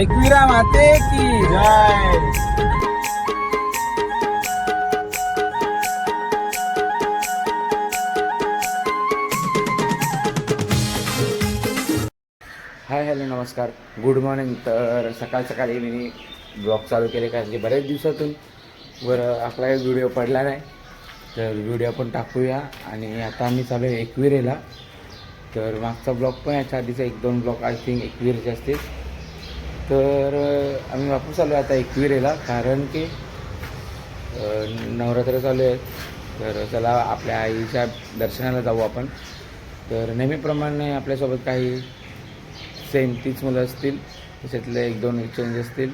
एकविरा माते की जय. हाय हॅलो नमस्कार. गुड मॉर्निंग तर सकाळ सकाळी मी ब्लॉग चालू केले कारण की बऱ्याच दिवसातून वर आपला एक व्हिडिओ पडला नाही. तर व्हिडिओ पण टाकूया. आणि आता आम्ही चालू आहे एकविरेला. तर मागचा ब्लॉग पण याच्या आधीचा एक दोन ब्लॉग आय थिंक एकविरेचे असतील. तर आम्ही वापस आलो आता एकविरेला कारण की नवरात्र चालू आहे. तर चला आपल्या आईच्या दर्शनाला जाऊ आपण. तर नेहमीप्रमाणे आपल्यासोबत काही सेम तीच मुलं असतील त्याच्यातले एक दोन चेंज असतील.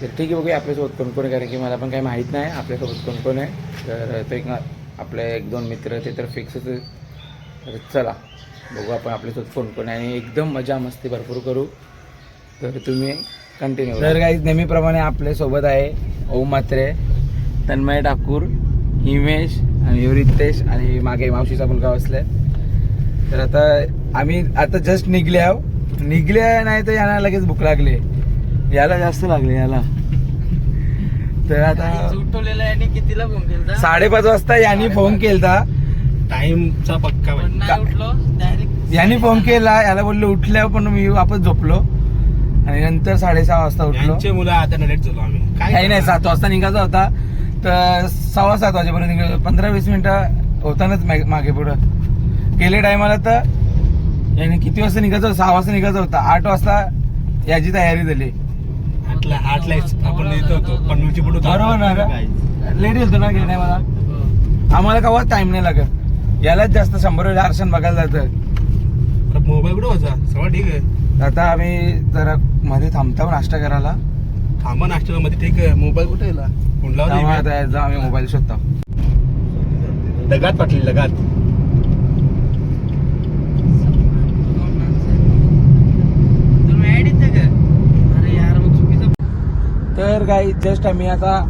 तर ठीक आहे बघूया आपल्यासोबत कोण कोण आहे कारण की मला पण काही माहीत नाही आपल्यासोबत कोण कोण आहे. तर ते एक आपले एक दोन मित्र ते तर फिक्सच तर चला बघू आपण आपल्यासोबत कोण कोण आहे. आणि एकदम मजा मस्ती भरपूर करू. तर तुम्ही कंटिन्यू तर काही नेहमीप्रमाणे आपल्यासोबत आहे ओम मात्रे तन्मय ठाकूर हिमेश आणि रितेश आणि मागे मावशीचा मुलगा बसलाय. तर आता आम्ही आता जस्ट निघले आहो. निघले नाही तर यांना लगेच भूक लागली. याला जास्त लागले याला. तर आता कितीला फोन केला साडेपाच वाजता यांनी फोन केलता. टाइमचा पक्का यांनी फोन केला याला बोललो उठल्यावर पण मी वापस झोपलो. आणि नंतर साडेसहा वाजता उठलो. यांचे मुलं आता लेट झालो आम्ही. काही नाही सात वाजता निघायचा होता. तर सव्वा सात वाजेपर्यंत निघालो पंधरा वीस मिनिटं होतानाच मा- मागे पुढं. गेले टायमाला तर याने किती वाजता निघायचं होतं? सहा वाजता निघायचं होता. आठ वाजता याची तयारी झाली. आठला आठला आपण होतो. पनवेलची पुढे बरोबर ना? लेट होतो ना गेल्या टायमाला आम्हाला कवा टाइम नाही लागत. यालाच जास्त शंभर वेळा आरक्षण बघायला जातं मोबाईल कुठं होता? सगळं ठीक आहे. आता आम्ही जरा मध्ये थांबतो नाश्ता करायला? थांबा नाश्त्याला मध्ये ठीक आहे मोबाईल कुठे येला याचा आम्ही मोबाईल शोधतो. लगात पाटली चुकीचं तर काही जस्ट आम्ही आता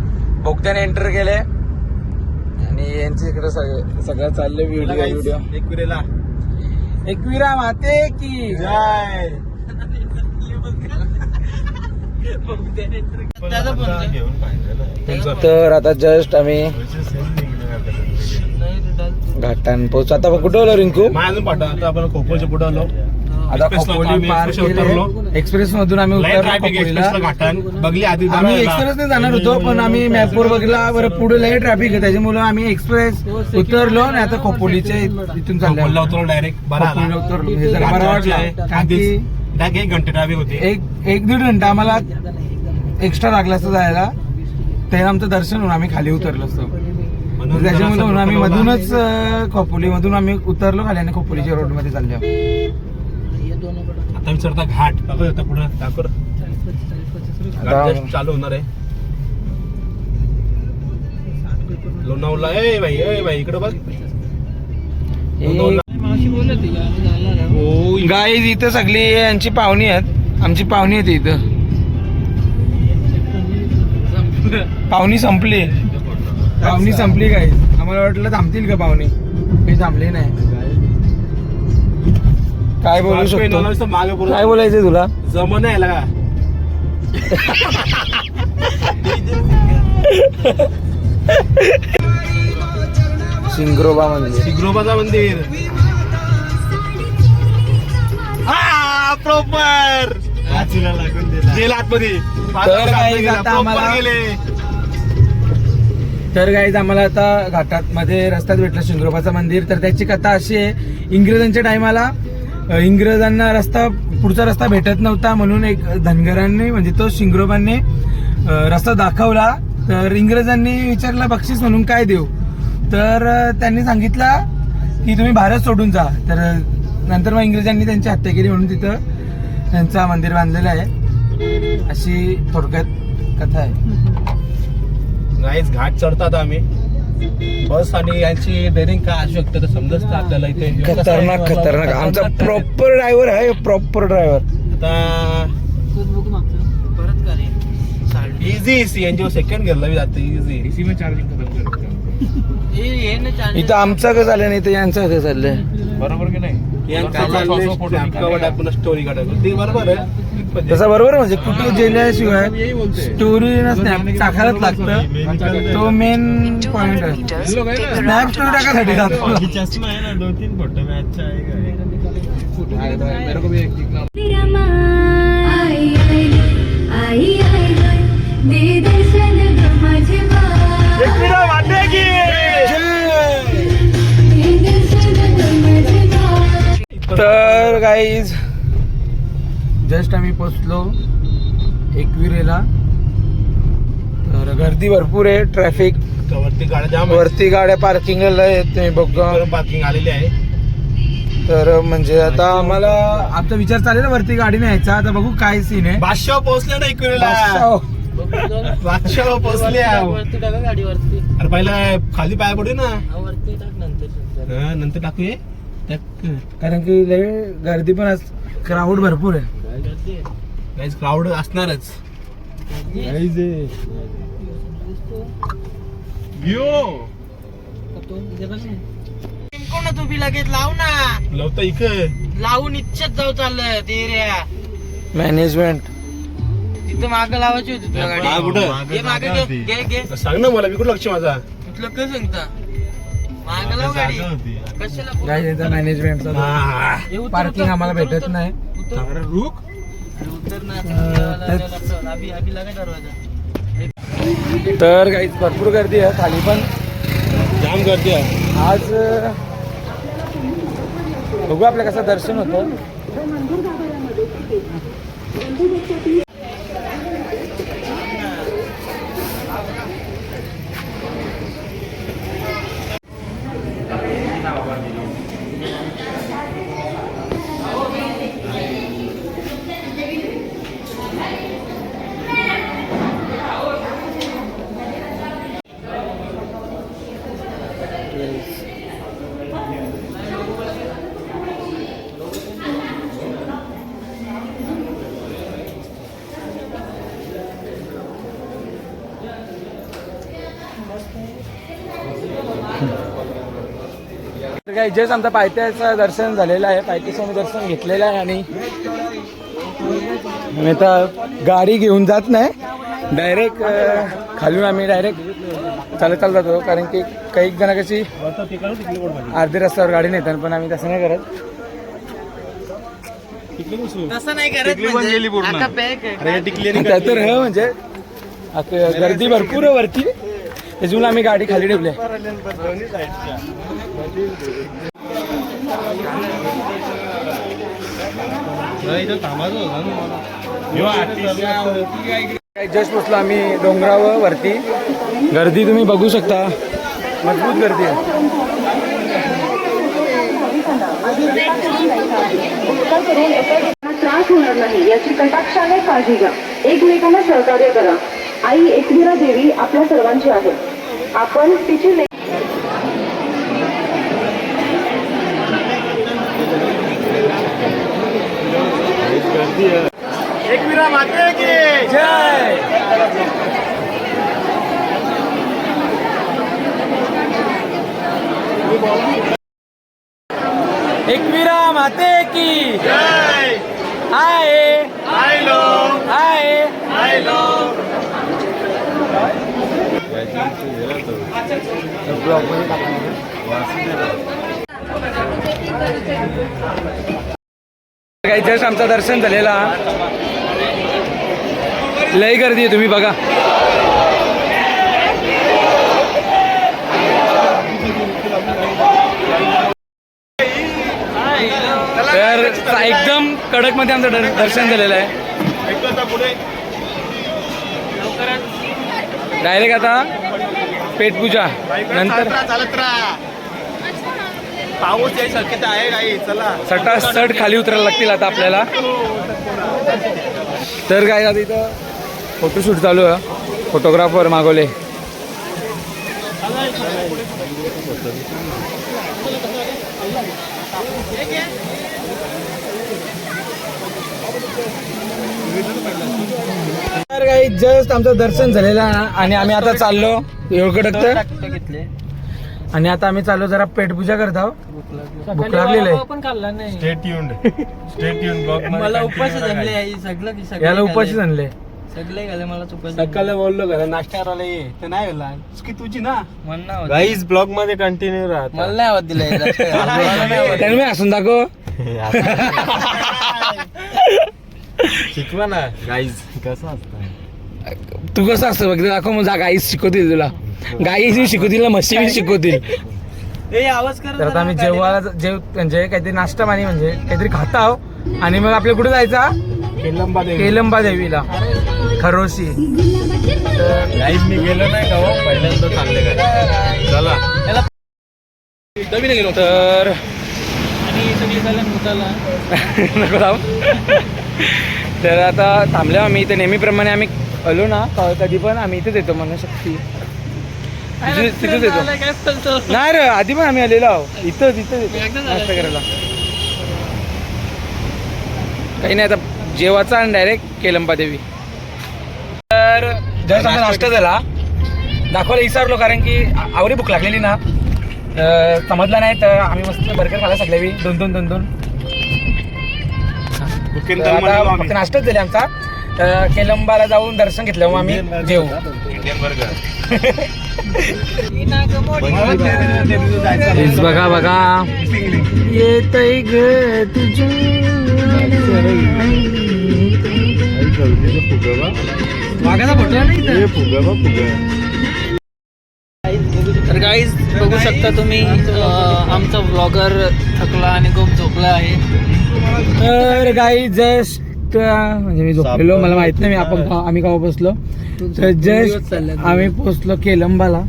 बोगद्याने एंटर केले. आणि यांच्या इकडे सगळं सगळं चाललंय व्हिडिओ व्हिडिओ एकविरेला एकविरा माते की. जय. तर आता जस्ट आम्ही घाटान पोहोच. आता कुठं आलो रिंकू? आता आपण खोपोच्या पुढे आलो. आता Express ला खोपोली पार एक्सप्रेस मधून आम्ही उतरलो बघली आधी आम्ही दराला. एक्सप्रेसने जाणार होतो पण आम्ही मॅपवर बघितला बरं पुढे लय ट्रॅफिक आहे. त्याच्यामुळे आम्ही एक्सप्रेस उतरलो आणि आता खोपोलीच्या इथून चाललो उतरलो डायरेक्ट बरा उतरलो. हे जरा बरं वाटलं. एक घंटे ट्रॅफिक होती. एक एक दीड घंटा आम्हाला एक्स्ट्रा लागला असतं जायला ते आमचं दर्शन होऊन आम्ही खाली उतरलो असतो. म्हणून त्याच्यामुळे जरासं म्हणून आम्ही मधूनच अं, खोपोली मधून आम्ही उतरलो खाली आणि खोपोलीच्या रोडमध्ये चाललो. आता विचारता घाट आता पुढे. चालू होणार आहे. लोणावळा ए भाई ए भाई इकडे बघ. गाईज इथं सगळी यांची पाहुणी आहेत. आमची पाहुणी आहेत इथं. पाहुणी संपली. पाहुणी संपली काय आम्हाला वाटलं थांबतील का पाहुणी? काही थांबली नाही. काय बोलू शकतो? काय बोलायचं तुला? जमन आहे का? सिंग्रोबा मंदिर. शिग्रोबाचा मंदिर. आतमध्ये. तर काही आता आम्हाला- गेले. तर गाईज आम्हाला आता घाटात मध्ये रस्त्यात भेटलं शिंगरोबाचं मंदिर. तर त्याची कथा अशी आहे इंग्रजांच्या टायमाला इंग्रजांना रस्ता पुढचा रस्ता भेटत नव्हता. म्हणून एक धनगरांनी म्हणजे तो शिंगरोबांनी रस्ता दाखवला. तर इंग्रजांनी विचारला बक्षीस म्हणून काय देऊ? तर त्यांनी सांगितला की तुम्ही भारत सोडून जा. तर नंतर मग इंग्रजांनी त्यांची हत्या केली म्हणून तिथं त्यांचं मंदिर बांधलेलं आहे. अशी थोडक्यात कथा आहे. गाईस घाट चढतात आम्ही. बस आणि यांची डेअरिंग काय असू शकतं? तर समजत आपल्याला इथे. खतरनाक खतरनाक. आमचा प्रॉपर ड्रायव्हर आहे प्रॉपर ड्रायव्हर आता इझी सीएनजी सेकंड गेला मी जाते. इझी इसी में चार्जिंग इथं आमचं कसं झालं नाही तर यांचं कसं चाललंय? बरोबर की नाही? स्टोरी ते बरोबर आहे तसं बरोबर म्हणजे कुठे गेल्याशिवाय स्टोरी स्नॅप टाकायलाच लागतं तो मेन पॉइंट आहे स्नॅप स्टोरी टाकायसाठी जातो चष्मा है ना दो तीन फोटो में अच्छा आएगा विरमा आई आई तर गाईज जस्ट आम्ही पोचलो एकविरेला. तर गर्दी भरपूर आहे ट्रॅफिक वरती गाड्या जाम वरती गाड्या पार्किंगला आहेत तुम्ही बघा पार्किंग आलेली आहे. तर म्हणजे आता आम्हाला आमचा विचार चालेल वरती गाडी न्यायचा. आता बघू काय सीन आहे. बादशाह पोहोचले ना इकडे बादशाह. बादशाह पोहोचले वरती टाका गाडी वरती. अरे पहिला खाली पाय पडू ना. हा, वरती टाक नंतर. हा, नंतर टाकूये. कारण की लय गर्दी पण क्राऊड भरपूर आहे. गाईज क्राऊड असणारच. का तो इथे बघ ना. नेमकं ना तू बी लगेच? लाव ना. लवता इकडे. लावून इच्छाच जाऊ चाललं ते रे मॅनेजमेंट तिथं माग लावायची होती तुला गाडी. कुठं? घे मागे सांग ना मला बिकट लक्ष माझा? तुला कसं सांगता? काय याचा मॅनेजमेंटचा उतर, पार्किंग आम्हाला भेटत. नाही. रुक. तर काही भरपूर गर्दी आहे खाली पण. जाम गर्दी आहे. आज बघू आपल्या कसं दर्शन होतं. काही जस्ट आमचा पायथ्याचं दर्शन झालेलं आहे. पायथ्याचं आम्ही दर्शन घेतलेलं आहे आणि आम्ही आता गाडी घेऊन जात नाही. डायरेक्ट खालून आम्ही डायरेक्ट चालत चालत जातो. कारण की काही जण कशी अर्धे रस्त्यावर गाडी नेतात पण आम्ही तसं नाही करत. तसं नाही करत म्हणजे. तर म्हणजे आता गर्दी भरपूर आहे वरती. त्याच्यामुळे आम्ही गाडी खाली ठेवली. जस्ट बसलो आम्ही डोंगरावर वरती. गर्दी तुम्ही बघू शकता. मजबूत गर्दी आहे. त्रास होणार नाही याची कटाक्षाने काळजी घ्या. एकमेकांना सहकार्य करा. आई एकविरा देवी आपल्या सर्वांची आहे. आपण तिची ले- एकविरा माते की जय! एकविरा माते की जय! हाय हॅलो हाय हॅलो काही जस्ट आमचं दर्शन झालेला. लय गर्दी आहे तुम्ही बघा. तर एकदम कडकमध्ये आमचं दर्शन झालेलं आहे. डायरेक्ट आता पेटपूजा. नंतर पाऊस यायची शक्यता आहे काही? चला. सटा सट खाली उतरायला लागतील आता आपल्याला. तर काय आता इथं फोटोशूट चालू आहे. फोटोग्राफर मागवले. तर काही जस्ट आमचं दर्शन झालेलं आहे आणि आम्ही आता चाललो. एवढं घेतले आणि आता आम्ही चालू जरा पेटपूजा करत आहोत. भूक लागलेली पण खाल्ला नाही. Stay tuned stay tune blog मला उपाशी झाले आई सगळं सगळं याला उपाशी आणले सगळे गेले मला उपाशी सकाळी बोललो का नाश्ता करायला ये. तर नाही गेला चुकी तुझी ना? म्हणणं गाईज ब्लॉगमध्ये कंटिन्यू राहत मला नाही आवड दिलं असून दाखव. शिकवा ना गाईज कसं असतं? तू कसं असतं बघ दाखव मग जा गाईस शिकवतील तुला. गाई शिकवतील म्हशी बी शिकवतील. ए आवाज कर तर आता आम्ही जेव्हा जेव म्हणजे काहीतरी नाश्ता पाणी म्हणजे काहीतरी खात आहो आणि मग आपल्या कुठे जायचा केलंबा देवी केलंबा देवीला खरोशी गाईज मी गेलो नाही का हो? पहिल्यांदा काय चला. तर आणि सगळी झालं मुताला नको थांब तर आता थांबलो आम्ही इथे नेहमीप्रमाणे आम्ही आलो ना कधी पण आम्ही इथेच येतो मनशक्ती तिथे- तिथेच येतो. नाही रे आधी पण आम्ही आलेलो आहो एकदा झालं. नाश्ता करायला. काही नाही आता जेवायचा आणि डायरेक्ट केलंबा देवी. तर जस्ट आता नाश्ता झाला दाखवायला विसरलो कारण की आ- आवरी भूक लागलेली ना. तर समजलं नाही तर आम्ही मस्त बर्गर खाला सगळे बी दोन दोन दोन. दोन तर आता फक्त नाश्ताच झाले आमचा. तर केलंबाला जाऊन दर्शन घेतलं मग आम्ही जेवू. इंडियन बर्गर प्लीज बघा बघा. येत नाही तर गाईज बघू शकता तुम्ही आमचा ब्लॉगर थकला आणि खूप झोपला आहे. तर गाई जस्ट म्हणजे मी झोपलेलो मला माहीत नाही मी आपण का- आम्ही केव्हा पोचलो तर जस्ट आम्ही पोचलो केलंबाला.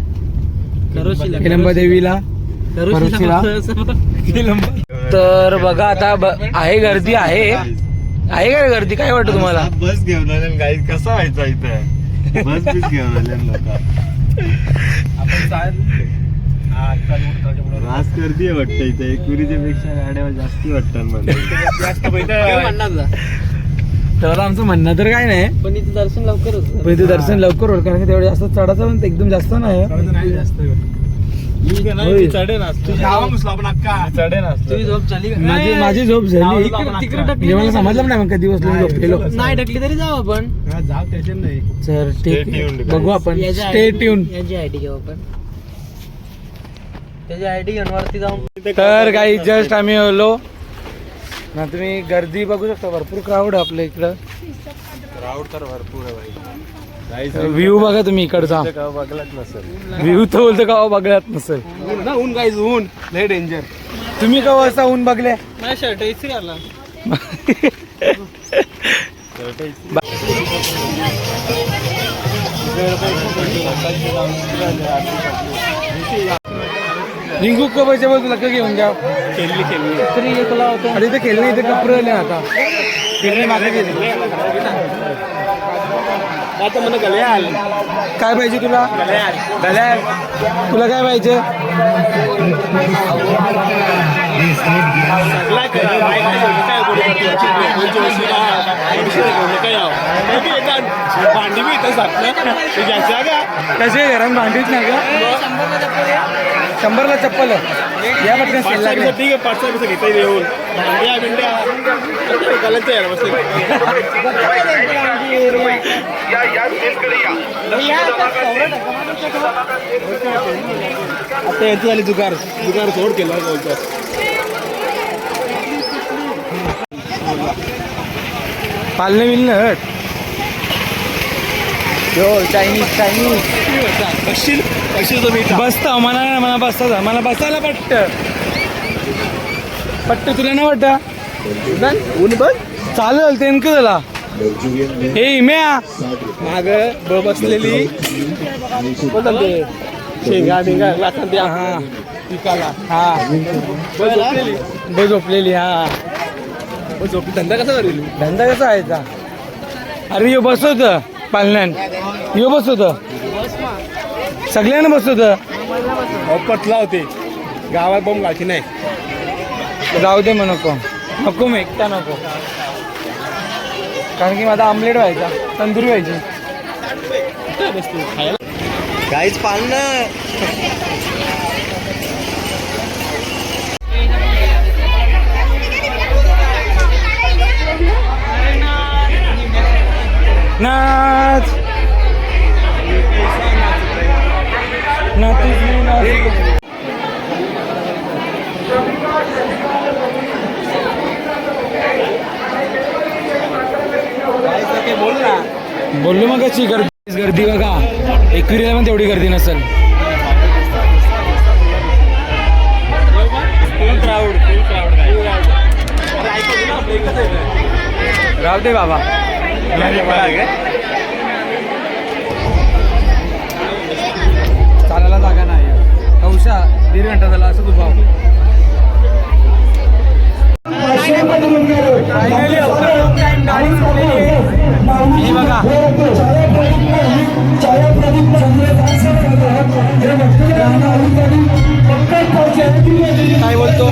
केलंबा देवीला. करोशीला तर बघा आता ब- आहे गर्दी आहे. आहे का गर्दी? काय वाटतं तुम्हाला? बस घेऊन आले गाईज कसा व्हायचा इथे? बस बीस घेऊन आले लोक. रास गर्दी आहे वाटतं इथे. एकविरीच्या पेक्षा गाड्या जास्ती वाटतात मला. जास्त तर आमचं म्हणणं तर काय नाही. पण इथे दर्शन लवकर होतं. पण इथे दर्शन लवकर होईल कारण की तेवढं जास्त चढाचं पण एकदम जास्त नाही. नाही जास्त होय. चढेन असतो. गावा घुसला आपण अक्का. चढेन असतो. तुझी झोप झाली का? माझी माझी झोप झाली. तिकडे- म्हणजे मला समजलं नाही मग कधी बसलो मी झोपलेलो. नाही टाकली तरी जाऊ आपण. हा, जाऊ टेन्शन नाही तर ठीक Stay आहे. बघू. आपण. याची स्टे ID ट्यून याची आयडी घेऊ आपण. त्याची आयडी घेऊन वरती जाऊन तर काही जस्ट आम्ही आलो. ना तुम्ही गर्दी बघू शकता भरपूर क्राऊड आपल्या इकडं. राऊड तर भरपूर आहे भाई. व्ह्यू बघा तुम्ही इकडचा. का बघलाच नसेल. व्ह्यू तर बोलतो का बघत नसेल. ऊन ना ऊन गाईज ऊन. लय डेंजर तुम्ही का असा ऊन बघले? माझ्या शर्ट इथे आला रिंकू को पैसे बोल तुला का घेऊन जा खेळली खेळली. तरी एक होता अरे इथे खेळणे इथे कपडे आले आता. खेळणे मागे गेले. आता मला गल्याल. काय पाहिजे तुला? तुला काय पाहिजे? सगळा करा बाईक भांडी बी सापलं घ्यायचं का कसे घरात भांडीच नाही का शंभरला चप्पल या पटकन सेल पाचशे ठीक आहे रुपये घेता येऊन भांड्या बिंड्या कलांचं यार बसले आता यांचं झाले जुगार. जुगार सोड केला. बोलतात पालने बिलने हट. यो चायनीज चायनीज बसशील बसशील तुम्ही बसता मला नाही मला बसता मला बसायला पट्ट पट्ट तुला नाही वाटत ऊन बघ चालेल ते झाला. हे इम्या माग ब बसलेली. बोलतात ते शेंगा बिंगा लागतात त्या हा. पिकाला. हा. झोपलेली. बस झोपलेली हा. धंदा कसा करेल? धंदा कसा व्हायचा अरे यो बसवत पालण्यान. यो बसवत सगळ्यांना बसवत अहो, पटला होते. गावात बॉम्ब घालची नाही. जाऊ दे मग नको. नको मग एकटा नको. कारण की माझा आमलेट व्हायचा तंदुरी व्हायची. बसते खायला? गाईज कशी गर्दी गर्दी बघा. एकविरीला पण तेवढी गर्दी नसेल. राहू दे बाबा. चालायला जागा नाही. कौशा दीड घंटा झाला असं तू भाव हे बघा. काय बोलतो?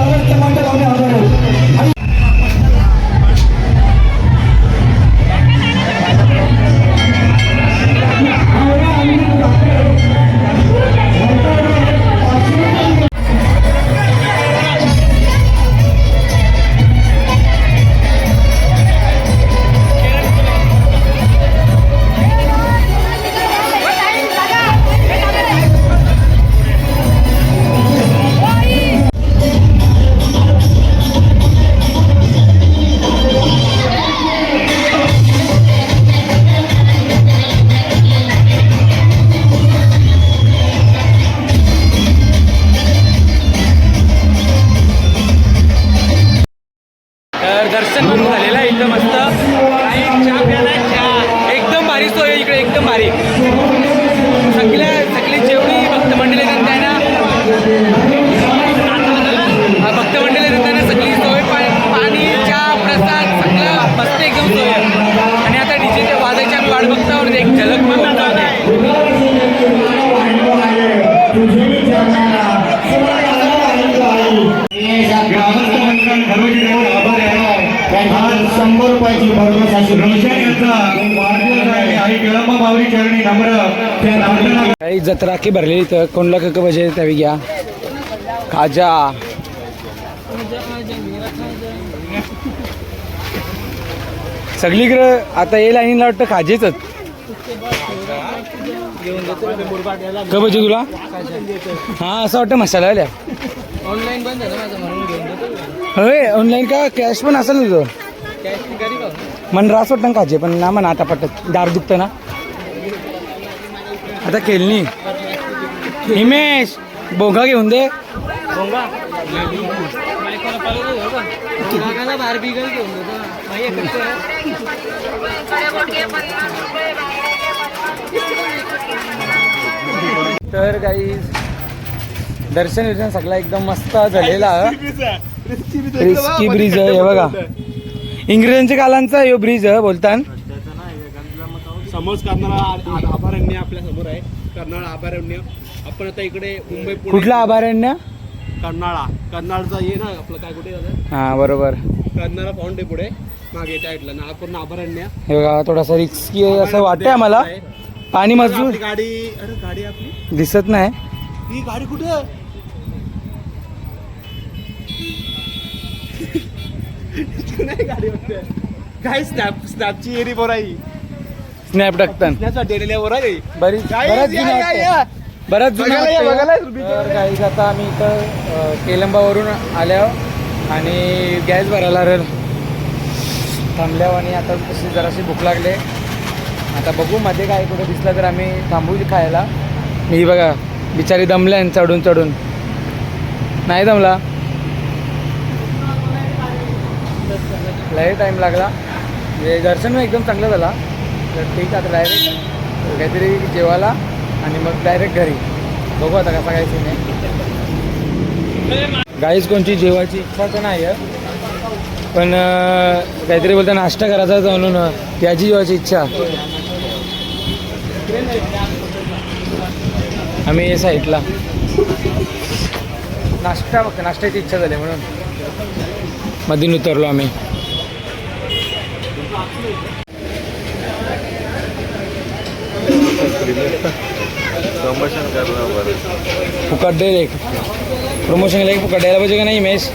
रुपयाची भरघोस अशी काही जत्रा की भरलेली तर कोणला कक पाहिजे त्यावी घ्या. खाजा. सगळीकडे आता ये लाईनला वाटतं खाजेच का पाहिजे तुला? हा असं वाटतं मसाला आल्या. ऑनलाईन होय ऑनलाईन का? कॅश पण असेल तुझं? मन रास वाटतं खाजे पण ना म्हणा आता पटत. दार दुखतं ना. आता खेळणी हिमेश बोंगा घेऊन दे. तर काही दर्शन विर्शन सगळा एकदम मस्त झालेला. रिस्की ब्रिज आहे. हे बघा. इंग्रजांच्या कालांचा यो ब्रिज बोलतान. समोर कर्नाळा अभयारण्य आपल्यासमोर आहे. कर्नाळ अभयारण्य आपण आता इकडे मुंबई कुठला अभयारण्य कर्नाळा. कर्नाळचा ये ना आपलं काय कुठे जातं हा बरोबर. कर्नाळा फाउंड पुढे. मागे साईडला ना पूर्ण अभयारण्य हे बघा थोडासा रिस्की आहे असं वाटतंय आम्हाला पाणी मजबूत गाडी अरे गाडी आपली? दिसत नाही. ही गाडी कुठं? नाही गाडी वाटतं काय स्नॅप स्नॅपची एरी बोर आहे स्नॅप टाकतान स्नॅपसाठी आहे बोर आहे बरीच बऱ्याच या, जुन्या या, वाटतं. या. बऱ्याच जुन्या बघायला या, वाटतं बघायला या. या, तुम्ही तर गाईज आता आम्ही इथं अ, केलंबावरून आल्यावर आणि गॅस भरायला रल थांबल्यावर आणि आता तशी जराशी भूक लागले. आता बघू मध्ये काय कुठं दिसलं तर आम्ही थांबू खायला. मी बघा बिचारी दमल्या चढून चढून. नाही दमला? लय टाईम लागला. म्हणजे दर्शन एकदम चांगलं झाला. तर ठीक आहे आता डायरेक्ट काहीतरी जेवायला आणि मग डायरेक्ट घरी. बघू आता कसा काय सीन आहे. गाईच कोणची जेवायची इच्छा तर नाही आहे. पण काहीतरी बोलता नाश्ता करायचा म्हणून. त्याची जेवायची इच्छा. आम्ही साईडला नाश्ता बघ नाश्त्याची इच्छा झाली म्हणून. मधून उतरलो आम्ही. फुकट दे एक प्रमोशन केलं की फुकट द्यायला पाहिजे का नाही मेस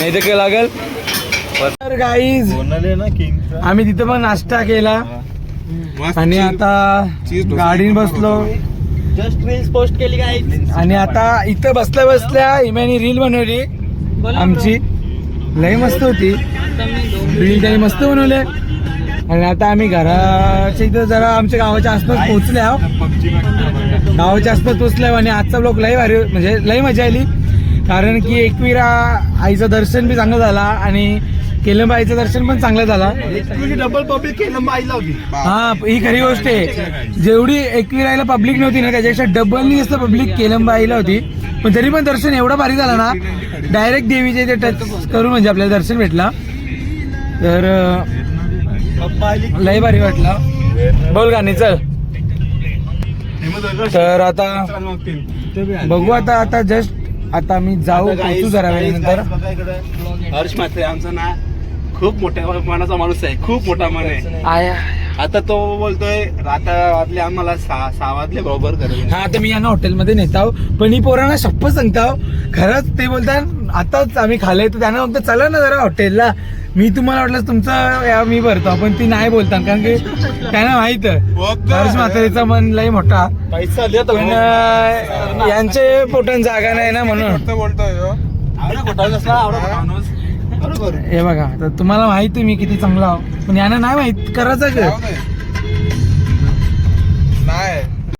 नाही तर काय लागल तर गाईज ना किंग आम्ही तिथं पण नाश्ता केला आणि आता गाडीने बसलो जस्ट रील्स पोस्ट केली काय आणि आता इथं बसल्या बसल्या इम्यानी रील बनवली आमची लई मस्त होती रील त्यांनी मस्त बनवले आणि आता आम्ही घराच्या इथं जरा आमच्या गावाच्या आसपास पोहोचले आहो गावाच्या आसपास पोहोचले आणि आजचा ब्लॉग लई भारी म्हणजे लई मजा आली. कारण की एकविरा आईचं दर्शन बी चांगलं झाला आणि केलंबा आईचं दर्शन पण चांगलं झाला. डबल पब्लिक केलं आईला होती. हा ही खरी गोष्ट आहे. जेवढी एकविरायला पब्लिक नव्हती ना त्याच्यापेक्षा डबलनी जास्त पब्लिक केलंबाईला होती. पण तरी पण दर्शन एवढं भारी झालं ना डायरेक्ट देवीचे इथे टच करून म्हणजे आपल्याला दर्शन भेटला. तर लय भारी वाटलं. बोल गाणी चल. तर आता बघू आता आता जस्ट आता आम्ही जाऊ पोचू जरा वेळेनंतर. हर्ष मात्रे आमचा ना खूप मोठ्या मनाचा माणूस आहे खूप मोठा मन आहे. आया. आता तो बोलतोय आता वाजले आम्हाला सहा सहा वाजले बरोबर करेल हा आता मी यांना हॉटेलमध्ये नेताव पण ही पोरांना शप्प सांगताव खरंच ते बोलतात आताच आम्ही खाल्लंय तर त्यांना फक्त चला ना जरा हॉटेलला मी तुम्हाला वाटलं तुमचं या मी भरतो पण ती नाही बोलतात कारण की त्यांना माहीत हर्ष म्हातारीचा मन लय मोठा. पैसा पण अं, यांचे पोटन जागा नाही ना म्हणून. बरोबर हे. बघा तर तुम्हाला माहिती मी किती चांगला आहो. पण यांना नाही माहीत करायचं